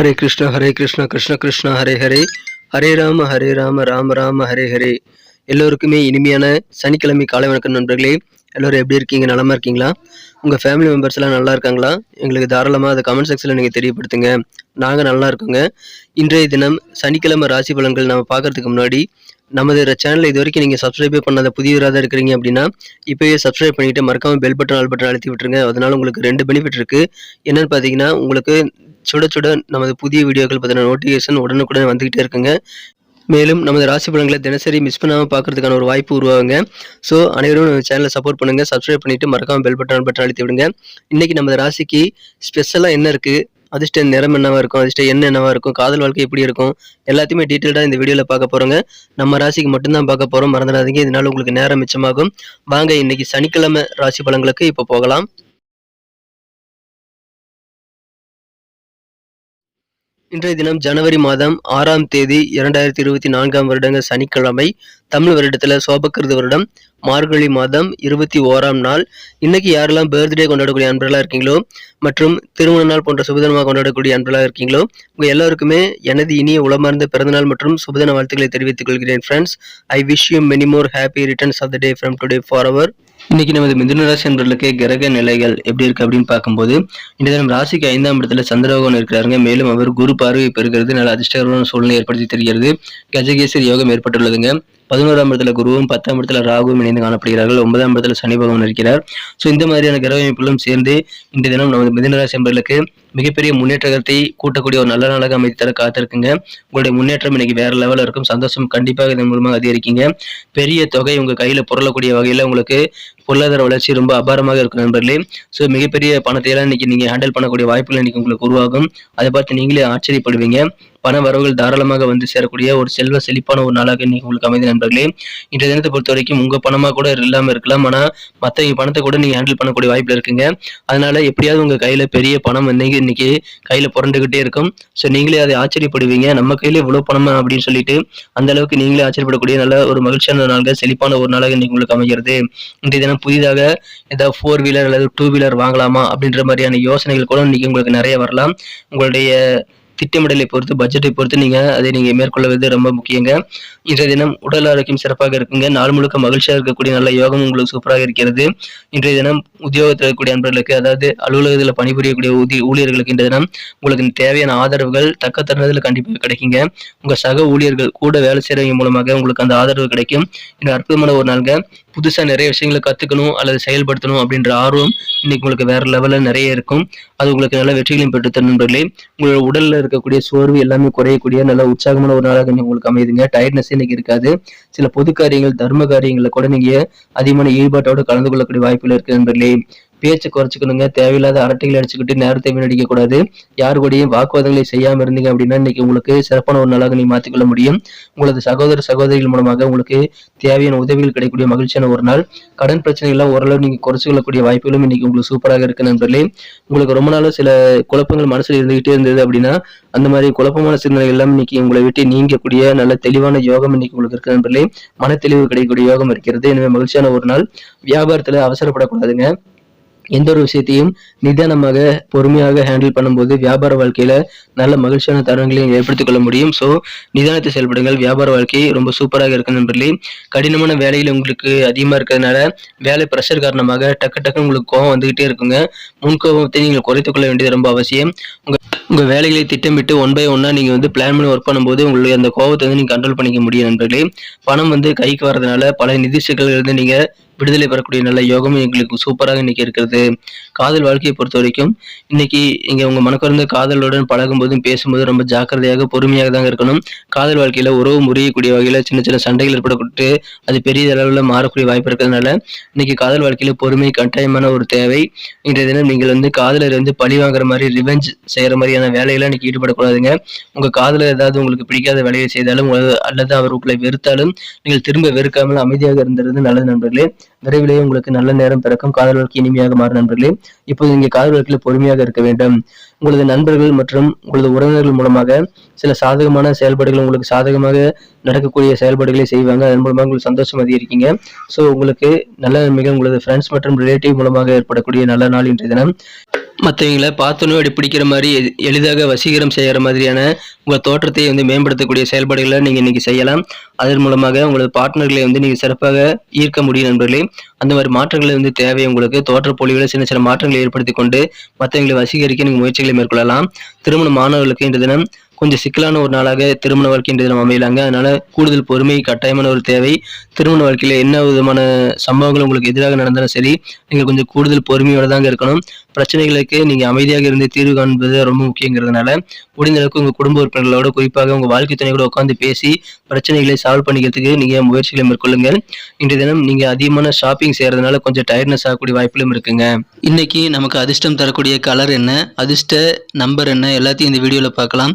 ஹரே கிருஷ்ணா ஹரே கிருஷ்ணா கிருஷ்ண கிருஷ்ணா ஹரே ஹரே. ஹரே ராம ஹரே ராம ராம ராம ஹரே ஹரே. எல்லோருக்குமே இனிமையான சனிக்கிழமை காலை வணக்கம் நண்பர்களே. எல்லோரும் எப்படி இருக்கீங்க? நலமாக இருக்கீங்களா? உங்கள் ஃபேமிலி மெம்பர்ஸ் எல்லாம் நல்லா இருக்காங்களா? எங்களுக்கு தாராளமாக அதை கமெண்ட் செக்ஷனில் நீங்கள் தெரியப்படுத்துங்க. நாங்கள் நல்லா இருக்கோங்க. இன்றைய தினம் சனிக்கிழமை ராசி பலன்கள் நம்ம பார்க்கறதுக்கு முன்னாடி நமது சேனலை இது வரைக்கும் நீங்கள் சப்ஸ்கிரைபே பண்ணாத புதியவராக தான் இருக்கிறீங்க அப்படின்னா இப்போயே சப்ஸ்கிரைப் பண்ணிவிட்டு மறக்காமல் பெல் பட்டன் ஆல் பட்டன் அழுத்தி விட்டுருங்க. அதனால் உங்களுக்கு ரெண்டு பெனிஃபிட் இருக்குது என்னென்னு பார்த்தீங்கன்னா உங்களுக்கு சுட சுட நமது புதிய வீடியோக்கள் பற்றின நோட்டிஃபிகேஷன் உடனுக்குடன் வந்துகிட்டே இருக்குங்க. மேலும் நமது ராசி பலன்களை தினசரி மிஸ் பண்ணாமல் பார்க்கறதுக்கான ஒரு வாய்ப்பு உருவாகுங்க. ஸோ அனைவரும் நம்ம சேனலை சப்போர்ட் பண்ணுங்கள் சப்ஸ்கிரைப் பண்ணிட்டு மறக்காமல் பெல் பட்டன் பட்டன் அழுத்தி விடுங்க. இன்றைக்கி நமது ராசிக்கு ஸ்பெஷலாக என்ன இருக்குது அதிர்ஷ்ட நிறம் என்னவாக இருக்கும்? அதிர்ஷ்ட என்ன என்னவாக இருக்கும்? காதல் வாழ்க்கை எப்படி இருக்கும்? எல்லாத்தையுமே டீட்டெயில்டாக இந்த வீடியோவில் பார்க்க போகிறோங்க நம்ம ராசிக்கு மட்டும்தான் பார்க்க போகிறோம் மறந்துடாதீங்க. இதனால் உங்களுக்கு நேரம் மிச்சமாகும். வாங்க இன்னைக்கு சனிக்கிழமை ராசி பலன்களுக்கு இப்போ போகலாம். இன்றைய தினம் ஜனவரி மாதம் ஆறாம் தேதி இரண்டாயிரத்தி இருபத்தி நான்காம் வருடங்க சனிக்கிழமை தமிழ் வருடத்தில் சோபக்கிருது வருடம் மார்கழி மாதம் இருபத்தி ஓராம் நாள். இன்னைக்கு யாரெல்லாம் பர்த்டே கொண்டாடக்கூடிய அன்பர்களாக இருக்கீங்களோ மற்றும் திருமண நாள் போன்ற சுபதினமாக கொண்டாடக்கூடிய அன்பர்களாக இருக்கீங்களோ உங்கள் எல்லாருக்குமே எனது இனிய உளமார்ந்த பிறந்தநாள் மற்றும் சுபதின வாழ்த்துக்களை தெரிவித்துக் கொள்கிறேன் friends I wish you many more happy returns of the day from today for அவர் இன்னைக்கு நமது மிதுன ராசி கிரக நிலைகள் எப்படி இருக்கு அப்படின்னு பார்க்கும்போது இந்த தினம் ராசிக்கு ஐந்தாம் இடத்துல சந்திரபகவான் இருக்கிறாருங்க. மேலும் அவர் குரு பார்வை பெறுகிறது. நல்ல அதிர்ஷ்டகரமான சூழ்நிலை ஏற்படுத்தி தருகிறது. கஜகேசரி யோகம் ஏற்பட்டுள்ளதுங்க. பதினோராம் இடத்துல குருவும் பத்தாம் இடத்துல ராகுவும் இணைந்து காணப்படுகிறார்கள். ஒன்பதாம் இடத்துல சனி பகவான் இருக்கிறார். ஸோ இந்த மாதிரியான கிரக அமைப்புகளும் சேர்ந்து இந்த தினம் நமது மிதனராசி மிகப்பெரிய முன்னேற்றத்தை கூட்டக்கூடிய ஒரு நல்ல நாளாக அமைத்து தர காத்திருக்குங்க. உங்களுடைய முன்னேற்றம் இன்னைக்கு வேற லெவலில் இருக்கும். சந்தோஷம் கண்டிப்பாக இதன் மூலமாக அதிகரிக்குங்க. பெரிய தொகை உங்க கையில புரளக்கூடிய வகையில உங்களுக்கு பொருளாதார வளர்ச்சி ரொம்ப அபாரமாக இருக்கும் நண்பர்களே. ஸோ மிகப்பெரிய பணத்தை எல்லாம் இன்னைக்கு நீங்க ஹேண்டில் பண்ணக்கூடிய வாய்ப்புகள் இன்னைக்கு உங்களுக்கு உருவாகும். அதை பார்த்து நீங்களே ஆச்சரியப்படுவீங்க. பண வரவுகள் தாராளமாக வந்து சேரக்கூடிய ஒரு செல்வ செழிப்பான ஒரு நாளாக இன்னைக்கு உங்களுக்கு அமைந்த நண்பர்களே இன்றைய தினத்தை பொறுத்த வரைக்கும் உங்க பணமா கூட இல்லாம இருக்கலாம். ஆனா மற்ற பணத்தை கூட நீங்க ஹேண்டில் பண்ணக்கூடிய வாய்ப்புல இருக்குங்க. அதனால எப்படியாவது உங்க கையில பெரிய பணம் இன்னைக்கு இன்னைக்கு கையில புரண்டுகிட்டே இருக்கும். ஸோ நீங்களே அதை ஆச்சரியப்படுவீங்க. நம்ம கையில இவ்வளவு பணமா அப்படின்னு சொல்லிட்டு அந்த அளவுக்கு நீங்களே ஆச்சரியப்படக்கூடிய நல்ல ஒரு மகிழ்ச்சியான நாளாக செழிப்பான ஒரு நாளாக இன்னைக்கு உங்களுக்கு அமைகிறது. இன்றைய தினம் புதிதாக ஏதாவது ஃபோர் வீலர் அல்லது டூ வீலர் வாங்கலாமா அப்படின்ற மாதிரியான யோசனைகள் கூட இன்னைக்கு உங்களுக்கு நிறைய வரலாம். உங்களுடைய திட்டமிடலை பொறுத்து பட்ஜெட்டை பொறுத்து நீங்க அதை நீங்க மேற்கொள்வது ரொம்ப முக்கியங்க. இன்றைய தினம் உடல் ஆரோக்கியம் சிறப்பாக இருக்குங்க. நாள் முழுக்க மகிழ்ச்சியாக இருக்கக்கூடிய நல்ல யோகம் உங்களுக்கு சூப்பராக இருக்கிறது. இன்றைய தினம் உத்தியோகத்தில் இருக்கக்கூடிய அன்பர்களுக்கு அதாவது அலுவலகத்தில் பணிபுரியக்கூடிய ஊதி ஊழியர்களுக்கு இன்றைய தினம் உங்களுக்கு தேவையான ஆதரவுகள் தக்க தருணத்தில் கண்டிப்பாக கிடைக்குங்க. உங்க சக ஊழியர்கள் கூட வேலை செய்றவங்க மூலமாக உங்களுக்கு அந்த ஆதரவு கிடைக்கும். இன்னும் அற்புதமான ஒரு நாளுங்க. புதுசா நிறைய விஷயங்களை கத்துக்கணும் அல்லது செயல்படுத்தணும் அப்படின்ற ஆர்வம் இன்னைக்கு உங்களுக்கு வேற லெவல்ல நிறைய இருக்கும். அது உங்களுக்கு நல்ல வெற்றிகளையும் பெற்று தரும் நண்பர்களே. உங்களோட உடல்ல இருக்கக்கூடிய சோர்வு எல்லாமே குறையக்கூடிய நல்ல உற்சாகமான ஒரு நாளாக இன்னைக்கு உங்களுக்கு அமையுதுங்க. டயர்ட்னஸ் இன்னைக்கு இருக்காது. சில பொது காரியங்கள் தர்ம காரியங்களில் கூட நீங்க அதிகமான ஈடுபாட்டோட கலந்து கொள்ளக்கூடிய வாய்ப்புகள் இருக்கு நண்பர்களே. பேச்சை குறைச்சிக்கணுங்க. தேவையில்லாத அரட்டைகள் அடிச்சுக்கிட்டு நேரத்தை வீணடிக்க கூடாது யார் கூடயும் வாக்குவாதங்களை செய்யாம இருந்தீங்க அப்படின்னா இன்னைக்கு உங்களுக்கு சிறப்பான ஒரு நாளாக நீ மாத்திக்கொள்ள முடியும். உங்களது சகோதர சகோதரிகள் மூலமாக உங்களுக்கு தேவையான உதவிகள் கிடைக்கக்கூடிய மகிழ்ச்சியான ஒரு நாள். கடன் பிரச்சனைகள்லாம் ஓரளவு நீங்க குறைச்சிக்கொள்ளக்கூடிய வாய்ப்புகளும் இன்னைக்கு உங்களுக்கு சூப்பராக இருக்கு நண்பர்களே. உங்களுக்கு ரொம்ப நாளும் சில குழப்பங்கள் மனசில் இருந்துகிட்டே இருந்தது அப்படின்னா அந்த மாதிரி குழப்பமான சிந்தனைகள் எல்லாம் இன்னைக்கு உங்களை விட்டு நீங்கக்கூடிய நல்ல தெளிவான யோகம் இன்னைக்கு உங்களுக்கு இருக்கு நண்பர்களே. மன தெளிவு கிடைக்கக்கூடிய யோகம் இருக்கிறது. எனவே மகிழ்ச்சியான ஒரு நாள். வியாபாரத்துல அவசரப்படக்கூடாதுங்க. எந்த ஒரு விஷயத்தையும் நிதானமாக பொறுமையாக ஹேண்டில் பண்ணும்போது வியாபார வாழ்க்கையில நல்ல மகிழ்ச்சியான தருணங்களையும் ஏற்படுத்திக் கொள்ள முடியும். ஸோ நிதானத்தை செயல்படுங்கள். வியாபார வாழ்க்கை ரொம்ப சூப்பராக இருக்கு நண்பர்களே. கடினமான வேலையில் உங்களுக்கு அதிகமாக இருக்கிறதுனால வேலை ப்ரெஷர் காரணமாக டக்கு டக்கு உங்களுக்கு கோவம் வந்துகிட்டே இருக்குங்க. முன்கோபத்தை நீங்கள் குறைத்துக் கொள்ள வேண்டியது ரொம்ப அவசியம். உங்க உங்க வேலைகளை திட்டமிட்டு ஒன் பை ஒன்னா நீங்க வந்து பிளான் பண்ணி ஒர்க் பண்ணும்போது உங்களுக்கு அந்த கோவத்தை வந்து நீங்க கண்ட்ரோல் பண்ணிக்க முடியும் நண்பர்களே. பணம் வந்து கைக்கு வர்றதுனால பல நிதி சிக்கல்கள் இருந்து நீங்க விடுதலை பெறக்கூடிய நல்ல யோகமும் எங்களுக்கு சூப்பராக இன்னைக்கு இருக்கிறது. காதல் வாழ்க்கையை பொறுத்த வரைக்கும் இன்னைக்கு இங்கே உங்கள் மனக்குறந்த காதலுடன் பழகும்போதும் பேசும்போது ரொம்ப ஜாக்கிரதையாக பொறுமையாக தாங்க இருக்கணும். காதல் வாழ்க்கையில் உறவு முறியக்கூடிய வகையில் சின்ன சின்ன சண்டைகள் ஏற்படக்கூட்டு அது பெரிய அளவில் மாறக்கூடிய வாய்ப்பு இருக்கிறதுனால இன்னைக்கு காதல் வாழ்க்கையில் பொறுமை கட்டாயமான ஒரு தேவை. இன்றைய தினம் நீங்கள் வந்து காதலர் வந்து பழி வாங்குற மாதிரி ரிவெஞ்ச் செய்கிற மாதிரியான வேலையெல்லாம் இன்னைக்கு ஈடுபடக்கூடாதுங்க. உங்கள் காதலர் ஏதாவது உங்களுக்கு பிடிக்காத வேலையை செய்தாலும் அல்லது அவர் உங்களை வெறுத்தாலும் நீங்கள் திரும்ப வெறுக்காமல் அமைதியாக இருந்திருந்து நல்லது நண்பர்களே. விரைவிலேயே உங்களுக்கு நல்ல நேரம் பிறக்கும். காதல் வாழ்க்கை இனிமையாக மாறும் நண்பர்களே. இப்போது இங்கே காதல் வாழ்க்கையில் பொறுமையாக இருக்க வேண்டும். உங்களது நண்பர்கள் மற்றும் உங்களது உறவினர்கள் மூலமாக சில சாதகமான செயல்பாடுகள் உங்களுக்கு சாதகமாக நடக்கக்கூடிய செயல்பாடுகளை செய்வாங்க. அதன் மூலமாக உங்களுக்கு சந்தோஷம் அதிகரிக்கீங்க. ஸோ உங்களுக்கு நல்ல நன்மைகள் உங்களது ஃப்ரெண்ட்ஸ் மற்றும் ரிலேட்டிவ் மூலமாக ஏற்படக்கூடிய நல்ல நாள் இன்றைய தினம். மற்றவங்கள பார்த்தோன்னே அப்படி பிடிக்கிற மாதிரி எளிதாக வசீகரம் செய்கிற மாதிரியான உங்கள் தோற்றத்தை வந்து மேம்படுத்தக்கூடிய செயல்பாடுகளை நீங்கள் இன்றைக்கி செய்யலாம். அதன் மூலமாக உங்களது பார்ட்னர்களை வந்து நீங்கள் சிறப்பாக ஈர்க்க முடியும் நண்பர்களே. அந்த மாதிரி மாற்றங்கள் வந்து தேவை உங்களுக்கு. தோற்ற போலிகளை சின்ன சின்ன மாற்றங்களை ஏற்படுத்தி கொண்டு மற்றவங்களை வசீகரிக்க நீங்கள் முயற்சிகளை மேற்கொள்ளலாம். திருமண மாணவர்களுக்கு இன்று தினம் கொஞ்சம் சிக்கலான ஒரு நாளாக திருமண வாழ்க்கைன்றது நம்ம தினம் அமையலாங்க. அதனால கூடுதல் பொறுமை கட்டாயமான ஒரு தேவை. திருமண வாழ்க்கையில என்ன விதமான சம்பவங்கள் உங்களுக்கு எதிராக நடந்தாலும் சரி நீங்கள் கொஞ்சம் கூடுதல் பொறுமையோட தாங்க இருக்கணும். பிரச்சனைகளுக்கு நீங்க அமைதியாக இருந்து தீர்வு காண்பது ரொம்ப முக்கியங்கிறதுனால முடிந்த அளவுக்கு உங்க குடும்ப உறுப்பினர்களோட குறிப்பாக உங்க வாழ்க்கை துணையோட உட்காந்து பேசி பிரச்சனைகளை சால்வ் பண்ணிக்கிறதுக்கு நீங்க முயற்சிகளை மேற்கொள்ளுங்கள். இன்றைய தினம் நீங்க அதிகமான ஷாப்பிங் செய்யறதுனால கொஞ்சம் டயர்ட்னஸ் ஆகக்கூடிய வாய்ப்புகளும் இருக்குங்க. இன்னைக்கு நமக்கு அதிர்ஷ்டம் தரக்கூடிய கலர் என்ன அதிர்ஷ்ட நம்பர் என்ன எல்லாத்தையும் இந்த வீடியோவில் பார்க்கலாம்.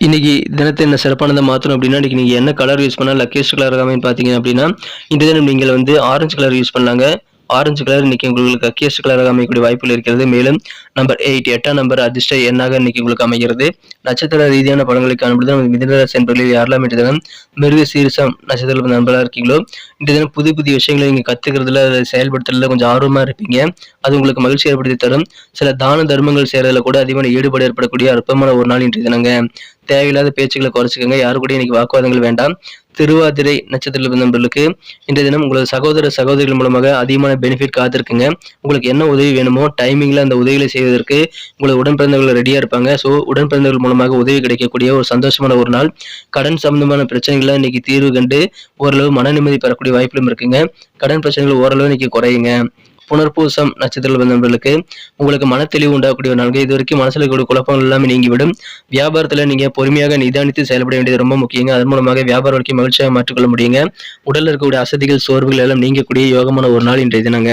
இன்னைக்கு தினத்தை என்ன சிறப்பானதை மாற்றணும் அப்படின்னா இன்னைக்கு நீங்கள் என்ன கலர் யூஸ் பண்ணால் லக்கேஸ்ட் கலர் அமைன்னு பார்த்தீங்க அப்படின்னா இந்த தினம் நீங்கள் வந்து ஆரஞ்சு கலர் யூஸ் பண்ணாங்க. ஆரஞ்சு கலர் இன்னைக்கு உங்களுக்கு அக்கியஸ்ட் கலராக அமையக்கூடிய வாய்ப்புகள் இருக்கிறது. மேலும் நம்பர் எயிட் எட்டாம் நம்பர் அதிர்ஷ்ட எண்ணாக இன்னைக்கு உங்களுக்கு அமைகிறது. நட்சத்திர ரீதியான படங்களை காணும்பொழுது நம்ம மிதனராசி என்பர்களில் யாரெல்லாம் இன்று தினம் மிருக சீரிசம் நட்சத்திர நண்பராக இருக்கீங்களோ இந்த தினம் புது புதிய விஷயங்களை நீங்கள் கற்றுக்கிறதுல அதை செயல்படுத்துறதுல கொஞ்சம் ஆர்வமாக இருப்பீங்க. அது உங்களுக்கு மகிழ்ச்சி ஏற்படுத்தி தரும். சில தான தர்மங்கள் செய்கிறதுல கூட அதிகமான ஈடுபாடு ஏற்படக்கூடிய அற்பமான ஒரு நாள் இன்றைய தினங்க. தேவையில்லாத பேச்சுக்களை குறைச்சிக்கோங்க. யாரு கூட இன்னைக்கு வாக்குவாதங்கள் வேண்டாம். திருவாதிரை நட்சத்திரத்தில் நண்பர்களுக்கு இன்றைய தினம் உங்களது சகோதர சகோதரிகள் மூலமாக அதிகமான பெனிஃபிட் காத்திருக்குங்க. உங்களுக்கு என்ன உதவி வேணுமோ டைமிங்கில் அந்த உதவிகளை செய்வதற்கு உங்களது உடன் பிறந்தவர்கள் இருப்பாங்க. ஸோ உடன் பிறந்தவர்கள் மூலமாக உதவி கிடைக்கக்கூடிய ஒரு சந்தோஷமான ஒரு நாள். கடன் சம்பந்தமான பிரச்சனைகளை இன்னைக்கு தீர்வு கண்டு ஓரளவு மன நிம்மதி பெறக்கூடிய வாய்ப்புகளும் இருக்குங்க. கடன் பிரச்சனைகள் ஓரளவு இன்னைக்கு குறையுங்க. புனர்பூசம் நட்சத்திர நண்பர்களுக்கு உங்களுக்கு மன தெளிவு உண்டாகக்கூடிய ஒரு நாள்கள். இது வரைக்கும் மனசில் இருக்கக்கூடிய குழப்பங்கள் எல்லாமே நீங்கிவிடும். வியாபாரத்தில் நீங்கள் பொறுமையாக நிதானித்து செயல்பட வேண்டியது ரொம்ப முக்கியங்க. அதன் மூலமாக வியாபார வாழ்க்கை மகிழ்ச்சியாக மாற்றிக்கொள்ள முடியுங்க. உடலில் இருக்கக்கூடிய அசதிகள் சோர்வுகள் எல்லாம் நீங்கக்கூடிய யோகமான ஒரு நாள் இன்றைய தினங்க.